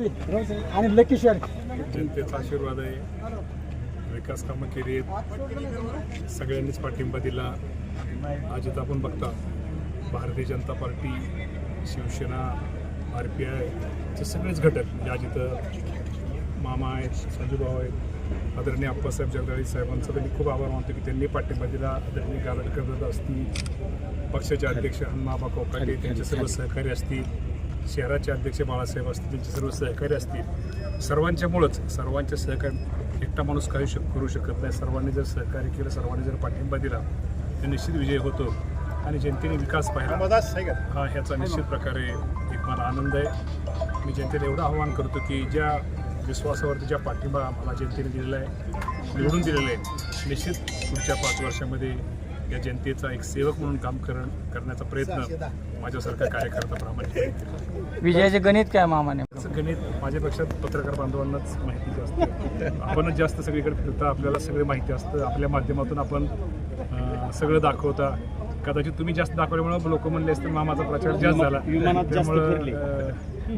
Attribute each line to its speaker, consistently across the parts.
Speaker 1: आणि लकी
Speaker 2: जनतेचा आशीर्वाद आहे. विकास कामं केली आहेत. सगळ्यांनीच पाठिंबा दिला. आज इथं आपण बघता Bharatiya Janata party Shivsena R P आयचे सगळेच घटक म्हणजे आज इथं मामा आहेत संजूभाऊ आहेत आदरणीय आप्पासाहेब जगदाळी साहेबांचा त्यांनी खूप आभार मानतो की त्यांनी पाठिंबा दिला. आदरणीय गारटकर असतील पक्षाचे अध्यक्ष हनुमाबा कोकाटे त्यांचे सर्व सहकारी असतील. शहराचे अध्यक्ष बाळासाहेब असतील त्यांचे सर्व सहकारी असतील सर्वांच्यामुळंच सर्वांच्या सहकार्य एकटा माणूस काही शक करू शकत नाही. सर्वांनी जर सहकार्य केलं सर्वांनी जर पाठिंबा दिला तर निश्चित विजय होतो. आणि जनतेने विकास पाहिला. हा ह्याचा निश्चित प्रकारे एक मला आनंद आहे. मी जनतेला एवढं आवाहन करतो की ज्या विश्वासावरती ज्या पाठिंबा मला जनतेने दिलेला आहे निवडून दिलेला आहे निश्चित पुढच्या पाच वर्षामध्ये या जनतेचा एक सेवक म्हणून काम करण करण्याचा प्रयत्न माझ्यासारखा कार्यकर्ता प्रामाणिकपणे करेल.
Speaker 1: विजयाचे गणित काय मामाने
Speaker 2: गणित माझ्यापेक्षा पत्रकार बांधवांनाच माहिती आहे. आपणच जास्त सगळीकडे फिरता आपल्याला सगळे माहिती असतं आपल्या माध्यमातून आपण सगळं दाखवता कदाचित तुम्ही जास्त दाखवल्यामुळे लोक म्हणले असते मामाचा प्रचार जास्त झाला. त्यामुळं,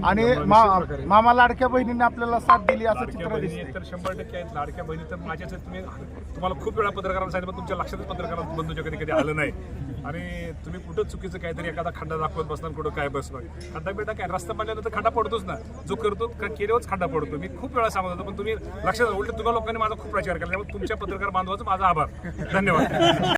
Speaker 3: आणि मा- मामा लाडक्या बहिणीने आपल्याला साथ दिली असं
Speaker 2: लाडक्या
Speaker 3: चित्र
Speaker 2: बहिणी
Speaker 3: दिसतंय.
Speaker 2: तर शंभर टक्के आहेत. लाडक्या बहिणी तर माझ्याच आहेत. तुम्ही तुम्हाला खूप वेळा पत्रकारांना सांगितलं पण तुमच्या लक्षातच पत्रकारांना बंधूच्या कधी कधी आलं नाही. आणि तुम्ही कुठं चुकीचं काहीतरी एखादा खड्डा दाखवत बसणार कुठं काय बसणार? खड्डा बिड्डा काय? रस्ता बनल्यानंतर खड्डा पडतोच ना. जो करतो क- केल्यावरच खड्डा पडतो. मी खूप वेळा सांगत होतो पण तुम्ही लक्षात उलट तुम्हाला लोकांनी माझा खूप प्रचार केला. त्यामुळे तुमच्या पत्रकार बांधवाचा माझा आभार. धन्यवाद.